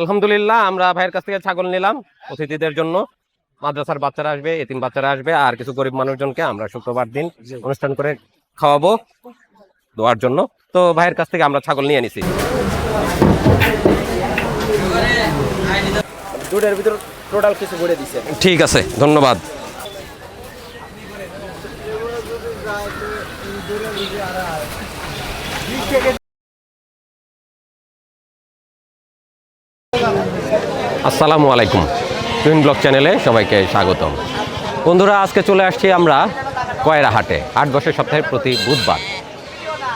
আলহামদুলিল্লাহ আমরা ভাইয়ের কাছ থেকে ছাগল নিলাম অতিথিদের জন্য। মাদ্রাসার বাচ্চারা আসবে এতিম বাচ্চারা আসবে আর কিছু গরিব মানুষজনকে আমরা শুক্রবার দিন অনুষ্ঠান করে খাওয়াবো দেওয়ার জন্য। তো ভাইয়ের কাছ থেকে আমরা ছাগল নিয়ে নিছি। দুটার ভিতর টোটাল কিছু করে দিছে। ঠিক আছে ধন্যবাদ। আসসালামু আলাইকুম। টুইন ব্লগ চ্যানেলে সবাইকে স্বাগতম। বন্ধুরা, আজকে চলে আসছি আমরা কয়রা হাটে হাট বসে সপ্তাহের প্রতি বুধবার।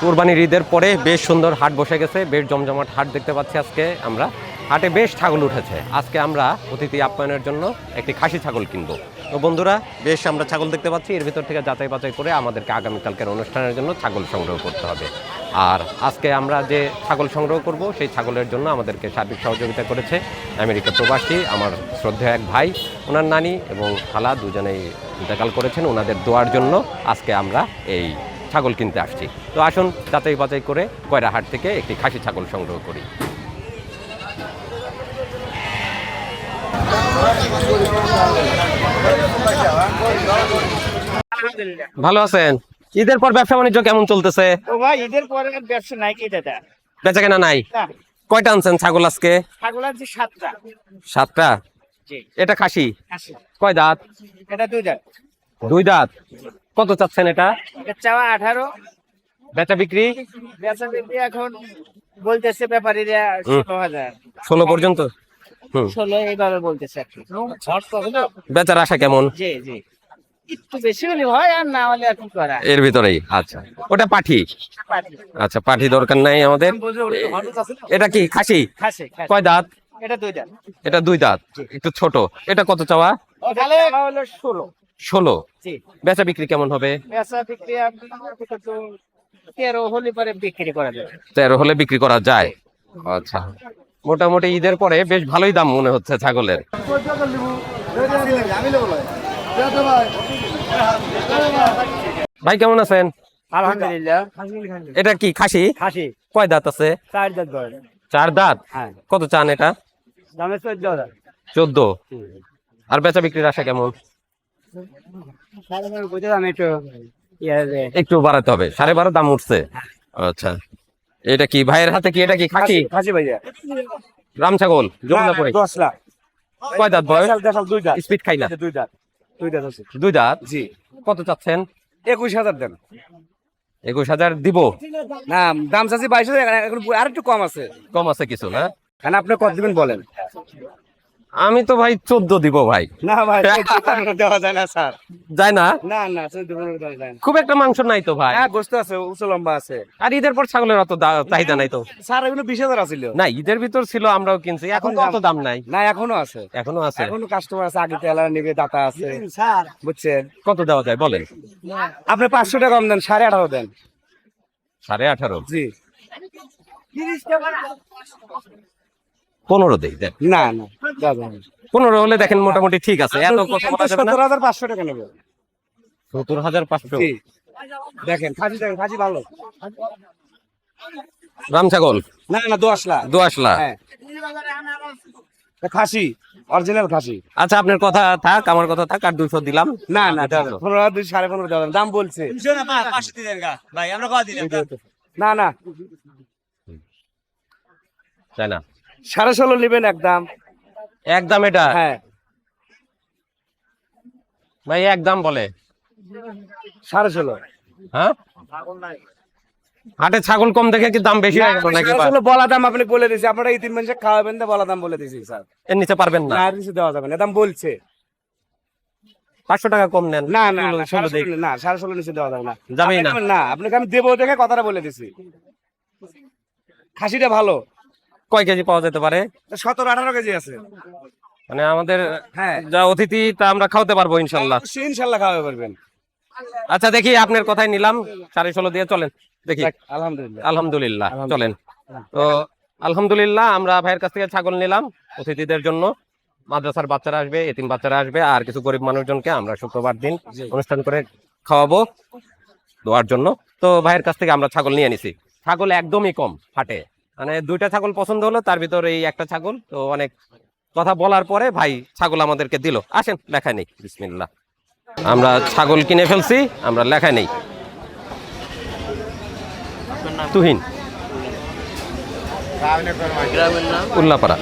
কুরবানির ঈদের পরে বেশ সুন্দর হাট বসে গেছে, বেশ জমজমাট হাট দেখতে পাচ্ছি আজকে আমরা। হাটে বেশ ছাগল উঠেছে। আজকে আমরা অতিথি আপ্যায়নের জন্য একটি খাসি ছাগল কিনবো। তো বন্ধুরা, বেশ আমরা ছাগল দেখতে পাচ্ছি। এর ভিতর থেকে যাচাই বাছাই করে আমাদেরকে আগামীকালকের অনুষ্ঠানের জন্য ছাগল সংগ্রহ করতে হবে। আর আজকে আমরা যে ছাগল সংগ্রহ করব, সেই ছাগলের জন্য আমাদেরকে সার্বিক সহযোগিতা করেছে আমেরিকা প্রবাসী আমার শ্রদ্ধেয় এক ভাই। ওনার নানি এবং খালা দুজনেই ইন্তেকাল করেছেন ওনাদের দোয়ার জন্য আজকে আমরা এই ছাগল কিনতে আসছি। তো আসুন, যাচাই বাছাই করে কয়রাহাট থেকে একটি খাসি ছাগল সংগ্রহ করি। আলহামদুলিল্লাহ ভালো আছেন? ঈদের পর ব্যবসা বাণিজ্য কেমন চলতেছে? ঈদের পরে ব্যবসা নাই কি দাদা? বেচা কেনা নাই? কয়টা আনছেন ছাগল আজকে? ছাগল আছে সাতটা। সাতটা? এটা খাসি? কয় দাঁত? এটা দুই দাঁত। দুই দাঁত। কত চাচ্ছেন এটা? চাওয়া আঠারো। বেচা বিক্রি? বেচা বিক্রি এখন বলতেছে ব্যাপারীরা ষোলো হাজার। ষোলো পর্যন্ত? ষোলো এইভাবে বলতেছে বেচার আশা কেমন? জি জি। একটু বেশি হলে হয় আর না হলে আর কি করা? এর ভিতরেই আচ্ছা। ওটা পাঠি? আচ্ছা পাঠি দরকার নাই আমাদের। এটা কি খাসি? কয় দাঁত? এটা দুই দাঁত। এটা দুই দাঁত একটু ছোট। এটা কত চাওয়া? ষোলো। ষোলো। বেচা বিক্রি কেমন হবে? বেচা বিক্রি তেরো হলে পরে বিক্রি করা যাবে। তেরো হলে বিক্রি করা যায়। আচ্ছা। মোটামুটি ঈদের পরে বেশ ভালোই দাম মনে হচ্ছে ছাগলের। ভাই কেমন আছেন? আলহামদুলিল্লাহ। এটা কি খাসি? খাসি। কয় দাঁত আছে? চার দাঁত চার দাঁত? হ্যাঁ। কত চান এটা? দামে চোদ্দ চোদ্দ? আর বেচা বিক্রির আশা কেমন? ইয়ে একটু বাড়াতে হবে। সাড়ে বারো দাম উঠছে। আচ্ছা। এটা কি? ভাইয়ের হাতে কি এটা কি? খাসি খাসি? ভাইয়া। রাম ছাগল যমুনাপুরে দশ লাখ। কয় দাঁত বয়স? দুই দাঁত। স্পিড খাই না। দুই দাঁত দুই দাঁত আছে। দুই দাঁত? জি। কত চাচ্ছেন? একুশ হাজার দেন। একুশ হাজার দিব। না দাম চাচ্ছি বাইশ হাজার এখন আর একটু কম আছে। কম আছে কিছু না কেন আপনি কত দিবেন বলেন? আমি তো ভাই চোদ্দ দিব ভাই। না ভাই দেওয়া যায় না স্যার। যায় না? না না চোদ্দ পনেরো দেওয়া যায় না। খুব একটা মাংস নাই তো ভাই। হ্যাঁ গোস্ত আছে উঁচু লম্বা আছে। আর ঈদের পর ছাগলের অত দা- চাহিদা নাই তো। স্যার এগুলো বিশ হাজার আছিল। না ঈদের ভিতর ছিল আমরাও কিনছি। এখন তো অত দাম নাই। না এখনও আছে। এখনও আছে। এখনও কাস্টমার আছে আগে তেলা নিবে দাতা আছে। স্যার। বুঝছেন? কত দেওয়া যায় বলেন? আপনি পাঁচশো টাকা কম দেন সাড়ে আঠারো দেন। সাড়ে আঠারো? জি। পনেরো দেই দেন। না না। পনেরো হলে দেখেন মোটামুটি ঠিক আছে। এত কথা বলা যাবে না? সত্তর হাজার পাঁচশো টাকা নেবে। সত্তর হাজার পাঁচশো। দেখেন খাসি দেখেন খাসি ভালো। রাম ছাগল না না দশ লাখ দোয়াশলা। হ্যাঁ। খাসি অরিজিনাল খাসি। আচ্ছা আপনার কথা থাক আমার কথা থাক আর দুশো দিলাম। না না পনেরো হাজার দুই সাড়ে পনেরো না। দাম বলছে। না না তাই না সাড়ে ষোলো নেবেন একদম। একদম এটা? হ্যাঁ। ভাই একদম বলে। সাড়ে ষোলো। হ্যাঁ? হাটে ছাগল কম দেখে কি দাম বেশি হয়ে গেল নাকি সাড়ে বলা দাম আপনি বলে দিয়েছি আপনারা এই তিন মানুষের খাওয়াবেন তো বলা দাম বলে দিয়েছি স্যার। এর নিচে পারবেন না? না আর কিছু দেওয়া যাবে না দাম বলছে। পাঁচশো টাকা কম নেন। না না ষোলো- না, সাড়ে ষোলো- না নিচে দেওয়া যাবে না। যাবেই না। না আপনাকে আমি দেবো দেখে কথাটা বলে দিছি খাসিটা ভালো। কয় কেজি পাওয়া যেতে পারে? সতেরো আঠারো কেজি আছে। মানে আমাদের হ্যাঁ। যা অতিথি তা আমরা খাওয়াতে পারব ইনশাল্লাহ। ইনশাল্লাহ খাওয়াতে পারবেন। আচ্ছা দেখি আপনার কথাই নিলাম। সাড়ে ষোলো দিয়ে চলেন। দেখি। আলহামদুলিল্লাহ। আলহামদুলিল্লাহ চলেন। তো আলহামদুলিল্লাহ আমরা ভাইয়ের কাছ থেকে ছাগল নিলাম অতিথিদের জন্য। মাদ্রাসার বাচ্চারা আসবে এতিম বাচ্চারা আসবে আর কিছু গরিব মানুষজনকে আমরা শুক্রবার দিন অনুষ্ঠান করে খাওয়াবো দেওয়ার জন্য। তো ভাইয়ের কাছ থেকে আমরা ছাগল নিয়ে নিছি। ছাগল একদমই কম হাটে মানে দুইটা ছাগল পছন্দ হলো তার ভিতরে এই একটা ছাগল। তো অনেক কথা বলার পরে ভাই ছাগল আমাদেরকে দিল। আসেন লেখা নেই। বিসমিল্লা আমরা ছাগল কিনে ফেলছি আমরা লেখা নেই। তুহিন। উল্লাপাড়া।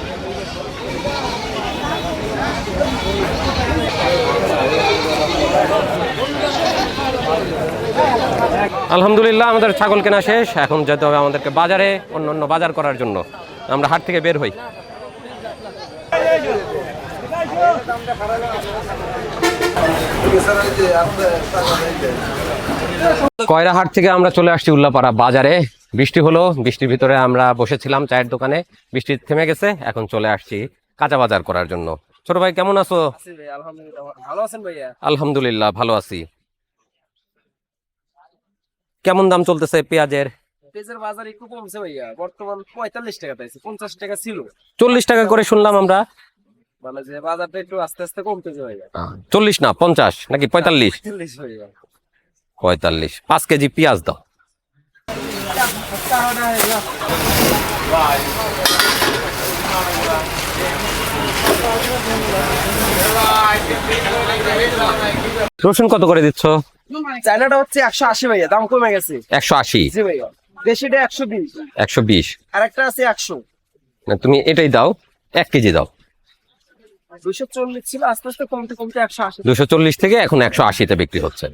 আলহামদুলিল্লাহ আমাদের ছাগল কেনা শেষ। এখন যেতে হবে আমাদেরকে বাজারে অন্য অন্য বাজার করার জন্য। আমরা হাট থেকে বের হই। কয়রাহাট থেকে আমরা চলে আসছি উল্লাপাড়া বাজারে। বৃষ্টি হলো বৃষ্টির ভিতরে আমরা বসেছিলাম চায়ের দোকানে। বৃষ্টি থেমে গেছে এখন চলে আসছি কাঁচা বাজার করার জন্য। ছোট ভাই কেমন আছো? আলহামদুলিল্লাহ। ভালো আলহামদুলিল্লাহ ভালো আছি। কেমন দাম চলতেছে পেঁয়াজের? পেঁয়াজের বাজার একটু কমছে ভাইয়া বর্তমান পঁয়তাল্লিশ টাকা পাইছে পঞ্চাশ টাকা ছিল। চল্লিশ টাকা করে শুনলাম আমরা। মানে যে বাজারটা একটু আস্তে আস্তে কমতেছে ভাইয়া। চল্লিশ না পঞ্চাশ নাকি পঁয়তাল্লিশ? পঁয়তাল্লিশ পাঁচ কেজি পেঁয়াজ দাও। রসুন কত করে দিচ্ছ? চায়নাটা হচ্ছে একশো আশি ভাইয়া দাম কমে গেছে। একশো আশি। জি ভাইয়া দেশিটা একশো বিশ। একশো বিশ। আর একটা আছে একশো। না তুমি এটাই দাও এক কেজি দাও। দুইশো চল্লিশ ছিল আস্তে আস্তে কমতে কমতে একশো আশি। দুশো চল্লিশ থেকে এখন একশো আশিতে বিক্রি হচ্ছে।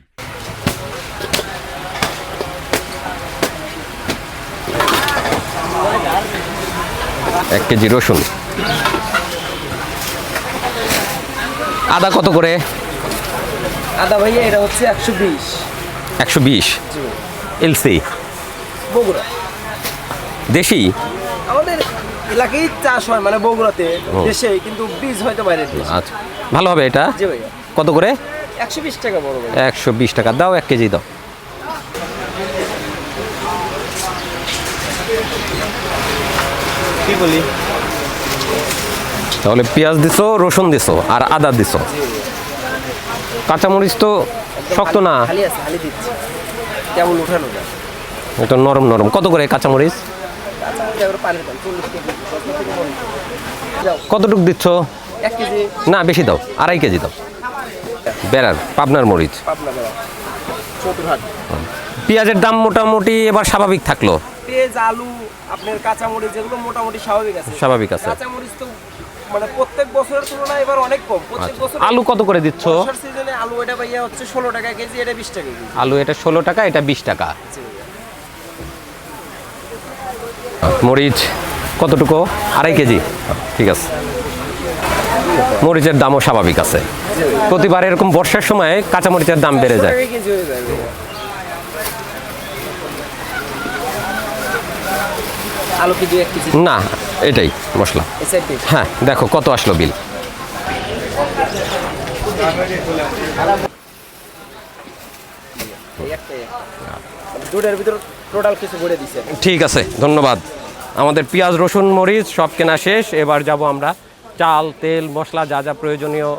এক কেজি রসুন। আদা কত করে? আদা ভাইয়া এটা হচ্ছে একশো বিশ। একশো বিশ? এলসি? বগুড়া। দেশি? আমাদের এলাকায় চাষ হয় মানে বগুড়াতে। দেশে কিন্তু বীজ হয়তো বাইরে আচ্ছা। ভালো হবে এটা? জি ভাইয়া। কত করে? একশো বিশ টাকা বড় ভাই। একশো বিশ টাকা। দাও এক কেজি দাও। কি বলি? তাহলে পেঁয়াজ দিছো রসুন দিছো আর আদা দিছো। কাঁচামরিচ তো শক্ত না? খালি আছে খালি দিচ্ছি। কেমন উঠানো যায়। এটা নরম নরম। কত করে কাঁচামরিচ? কতটুক দিচ্ছ? না বেশি দাও আড়াই কেজি দাও। বেড়ার পাবনার মরিচ। পেঁয়াজের দাম মোটামুটি এবার স্বাভাবিক থাকল। পেঁয়াজ আলু আপনার কাঁচামরিচ যেগুলো মোটামুটি স্বাভাবিক আছে। স্বাভাবিক আছে। কাঁচামরিচ তো মানে প্রত্যেক বছরের তুলনায় এবার অনেক কম। প্রত্যেক আচ্ছা। বছর আলু কত করে দিচ্ছ? বর্ষার সিজনে আলু এটা ভাইয়া হচ্ছে ষোলো টাকা কেজি এটা বিশ টাকা কেজি। আলু এটা ষোলো টাকা এটা বিশ টাকা। মরিচ কতটুকু? আড়াই কেজি। ঠিক আছে। মরিচের দামও স্বাভাবিক আছে। প্রতিবার এরকম বর্ষার সময় কাঁচামরিচের দাম বেড়ে যায়। আলু কেজি এক কেজি? না এটাই মশলা। হ্যাঁ দেখো কত আসলো বিল। দিচ্ছে ঠিক আছে ধন্যবাদ। আমাদের পেঁয়াজ রসুন মরিচ সব কেনা শেষ। এবার যাব আমরা চাল তেল মশলা যা যা প্রয়োজনীয়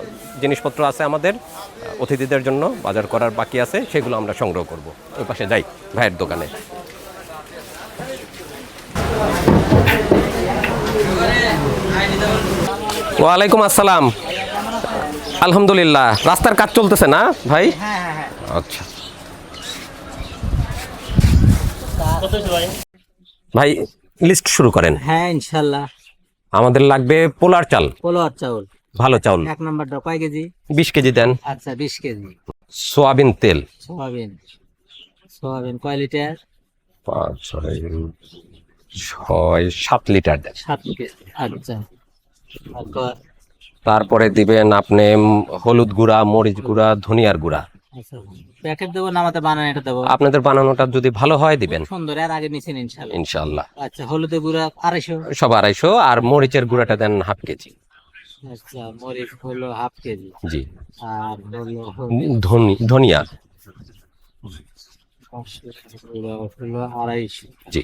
জিনিসপত্র আছে আমাদের অতিথিদের জন্য বাজার করার বাকি আছে সেগুলো আমরা সংগ্রহ করব। ওই পাশে যাই ভাইয়ের দোকানে। ওয়ালাইকুম আসসালাম। আলহামদুলিল্লাহ। রাস্তার কাজ চলতেছে না ভাই? আচ্ছা। ভাই লিস্ট শুরু করেন। হ্যাঁ ইনশাল্লাহ। আমাদের লাগবে পোলার চাল। পোলার চাউল। ভালো চাউল। এক নম্বরটা কয় কেজি? বিশ কেজি দেন। আচ্ছা বিশ কেজি। সোয়াবিন তেল। সোয়াবিন। সোয়াবিন কয় লিটার? পাঁচ ছয় ছয় সাত লিটার দেন। সাত কেজি আচ্ছা। তারপর দিবেন আপনি হলুদ গুঁড়া মরিচ গুঁড়া ধনিয়ার গুঁড়া। আচ্ছা প্যাকেট দেবো না আমাদের বানানো এটা দেবো? আপনাদের বানানোটা যদি ভালো হয় দিবেন। সুন্দর আর আগে নিছেন ইনশাল্লাহ ইনশাল্লাহ আচ্ছা হলুদের গুঁড়া আড়াইশো? সব আড়াইশো আর মরিচের গুঁড়াটা দেন হাফ কেজি। আচ্ছা মরিচ হলো হাফ কেজি। জি। আর ধনি ধনিয়া। জি।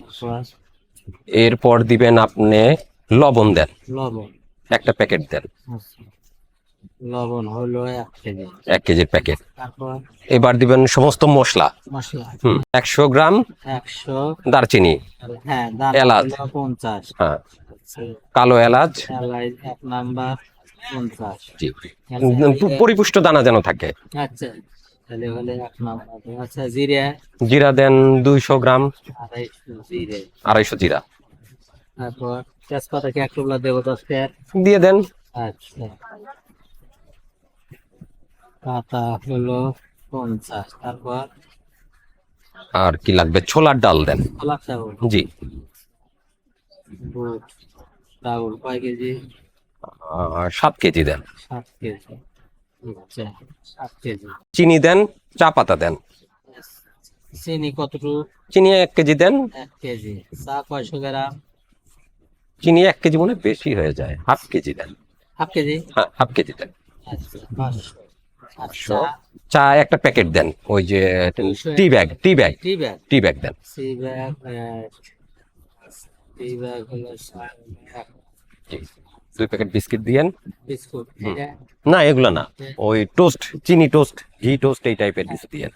এরপর দিবেন আপনি লবণ দেন। লবণ। একটা প্যাকেট দেন। আচ্ছা লবণ হলো এক কেজি। এক কেজির প্যাকেট এবার দিবেন সমস্ত মশলা। মশলা। হুম একশো গ্রাম একশো। দারচিনি। হ্যাঁ এলাচ। পঞ্চাশ। হ্যাঁ। কালো এলাচ। এক নাম্বার পঞ্চাশ। পরিপুষ্ট দানা যেন থাকে। আচ্ছা। আচ্ছা জিরে। জিরা দেন দুইশো গ্রাম। জিরে। আড়াইশো জিরা। তারপর তেজপাতা কি এক টুকরা দেবো দশ দিয়ে দেন। আচ্ছা। পাতা হলো পঞ্চাশ তারপর? আর কি লাগবে? ছোলার ডাল দেন। চাউল। জি। চাউল কয় কেজি? আর সাত কেজি দেন। সাত কেজি। আচ্ছা সাত কেজি। চিনি দেন চা পাতা দেন। চিনি কতটুকু? চিনি এক কেজি দেন। এক কেজি। চা কয়শো গ্রাম? চিনি এক কেজি মনে বেশি হয়ে যায় হাফ কেজি দেন। Half KG? হ্যাঁ হাফ কেজি দেন। আচ্ছা আচ্ছা। চা একটা প্যাকেট দেন ওই যে tea bag tea bag tea bag. Tea bag দেন। দুই প্যাকেট বিস্কিট দিয়েন না এগুলো না ওই টোস্ট চিনি টোস্ট ঘি টোস্ট এই টাইপের কিছু দিয়েন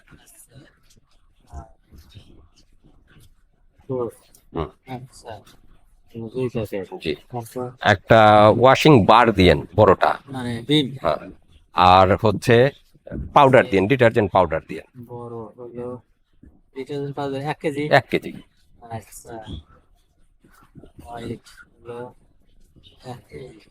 হুম, আচ্ছা। প্যাকেট জি। একটা ওয়াশিং বার দিয়েন বড়টা। মানে হ্যাঁ। আর হচ্ছে পাউডার দিয়েন ডিটারজেন্ট পাউডার দিয়েন। বড় হলো ডিটারজেন্ট পাউডার এক কেজি? এক কেজি। আচ্ছা।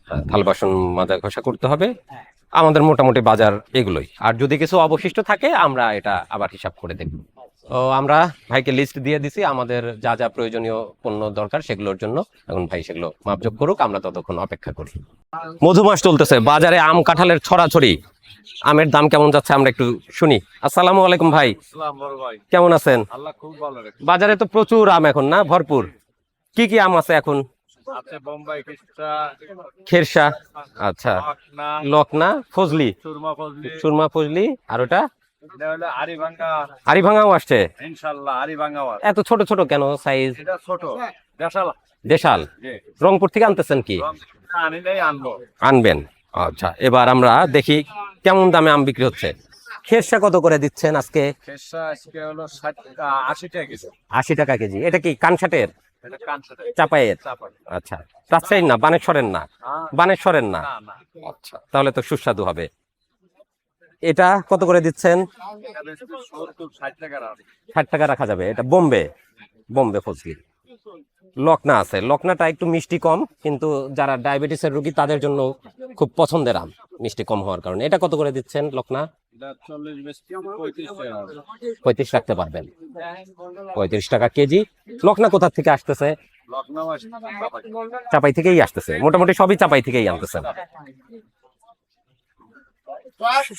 হ্যাঁ, থাল বাসন মাজা ঘষা করতে হবে। হ্যাঁ। আমাদের মোটামুটি বাজার এগুলোই। আর যদি কিছু অবশিষ্ট থাকে আমরা এটা আবার হিসাব করে দেখব। তো আমরা ভাইকে লিস্ট দিয়ে দিছি আমাদের যা যা প্রয়োজনীয় পণ্য দরকার সেগুলোর জন্য। এখন ভাই সেগুলো মাপজোক করুক আমরা ততক্ষণ অপেক্ষা করি। মধুমাস চলতেছে বাজারে আম কাঁঠালের ছড়াছড়ি। আমের দাম কেমন যাচ্ছে আমরা একটু শুনি। আসসালামু আলাইকুম ভাই। কেমন আছেন? বাজারে তো প্রচুর আম এখন না? ভরপুর। কি কি আম আছে এখন? খেরসা আচ্ছা। লকনা ফজলি। সুরমা ফজলি আর ওটা? এটা হলো আরিভাঙ্গা। আসছে? ইনশাল্লাহ আরিভাঙ্গা ওয়ার। এত ছোট ছোট কেন সাইজ ছোট দেশাল। দেশাল? রংপুর থেকে আনতেছেন কি? রং আনিলেই আনব আনবেন। আচ্ছা এবার আমরা দেখি কেমন দামে আম বিক্রি হচ্ছে। খেরসা কত করে দিচ্ছেন আজকে? আশি টাকা কেজি। এটা কি কানসাটের? চাপাইয়ের? আচ্ছা রাজশাহীর না বানেশ্বরের না? বানেশ্বরের না। আচ্ছা তাহলে তো সুস্বাদু হবে। এটা কত করে দিচ্ছেন? ষাট টাকা রাখা যাবে। এটা বোম্বে। বোম্বে ফজলি। লকনা আছে। লকনাটা একটু মিষ্টি কম, কিন্তু যারা ডায়াবেটিসের রোগী, তাদের জন্য খুব পছন্দের আম। মিষ্টি কম হওয়ার কারণে। এটা কত করে দিচ্ছেন, লকনা? পঁয়ত্রিশ রাখতে পারবেন। পঁয়ত্রিশ টাকা কেজি। লকনা কোথা থেকে আসতেছে? চাপাই থেকেই আসতেছে। মোটামুটি সবই চাপাই থেকেই আনতেছেন।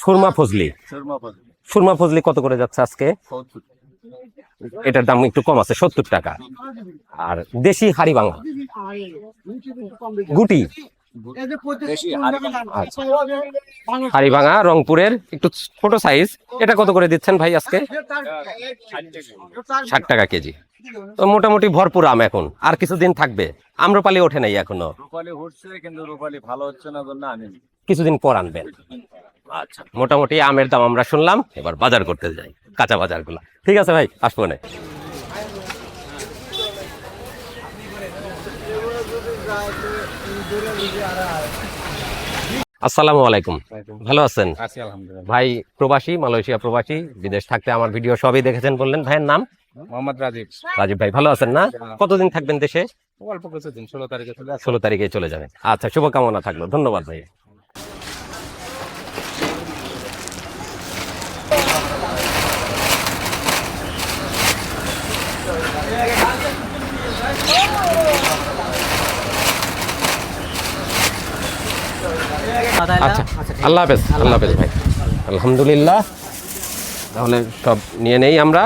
সুরমা ফজলি। সুরমা ফজলি। কত করে যাচ্ছে আজকে? এটার দাম একটু কম আছে সত্তর টাকা। আর দেশি হাড়ি ভাঙা গুটি। হারিভাঙ্গা আচ্ছা। রংপুরের একটু ছোট সাইজ এটা কত করে দিচ্ছেন ভাই আজকে? ষাট টাকা কেজি। তো মোটামুটি ভরপুর আম এখন। আর কিছুদিন থাকবে। আম্রপালি ওঠে নাই এখনও। রূপালি উঠছে কিন্তু রূপালি ভালো হচ্ছে না আনিনি। কিছুদিন পর আনবেন। আচ্ছা। মোটামুটি আমের দাম আমরা শুনলাম এবার বাজার করতে যাই কাঁচা বাজারগুলো। ঠিক আছে ভাই আসব না। আসসালামু আলাইকুম। ভালো আছেন? ভাই প্রবাসী মালয়েশিয়া প্রবাসী বিদেশ থাকতে আমার ভিডিও সবই দেখেছেন বললেন। ভাইয়ের নাম? মোহাম্মদ রাজীব। রাজীব ভাই ভালো আছেন না? কতদিন থাকবেন দেশে? অল্প কিছু দিন ষোলো তারিখে ষোলো তারিখে চলে যাবেন। আচ্ছা শুভকামনা থাকল। ধন্যবাদ ভাই। আচ্ছা আল্লাহ হাফেজ আল্লাহ হাফেজ ভাই। আলহামদুলিল্লাহ। তাহলে সব নিয়ে নেই আমরা।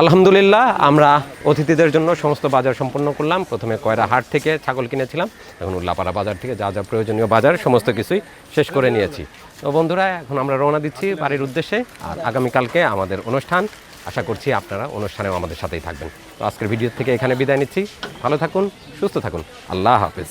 আলহামদুলিল্লাহ আমরা অতিথিদের জন্য সমস্ত বাজার সম্পন্ন করলাম। প্রথমে কয়রা হাট থেকে ছাগল কিনেছিলাম। এখন উল্লাপাড়া বাজার থেকে যা যা প্রয়োজনীয় বাজার সমস্ত কিছুই শেষ করে নিয়েছি। তো বন্ধুরা এখন আমরা রওনা দিচ্ছি বাড়ির উদ্দেশ্যে। আর আগামীকালকে আমাদের অনুষ্ঠান। আশা করছি আপনারা অনুষ্ঠানেও আমাদের সাথেই থাকবেন। তো আজকের ভিডিও থেকে এখানে বিদায় নিচ্ছি। ভালো থাকুন সুস্থ থাকুন। আল্লাহ হাফেজ।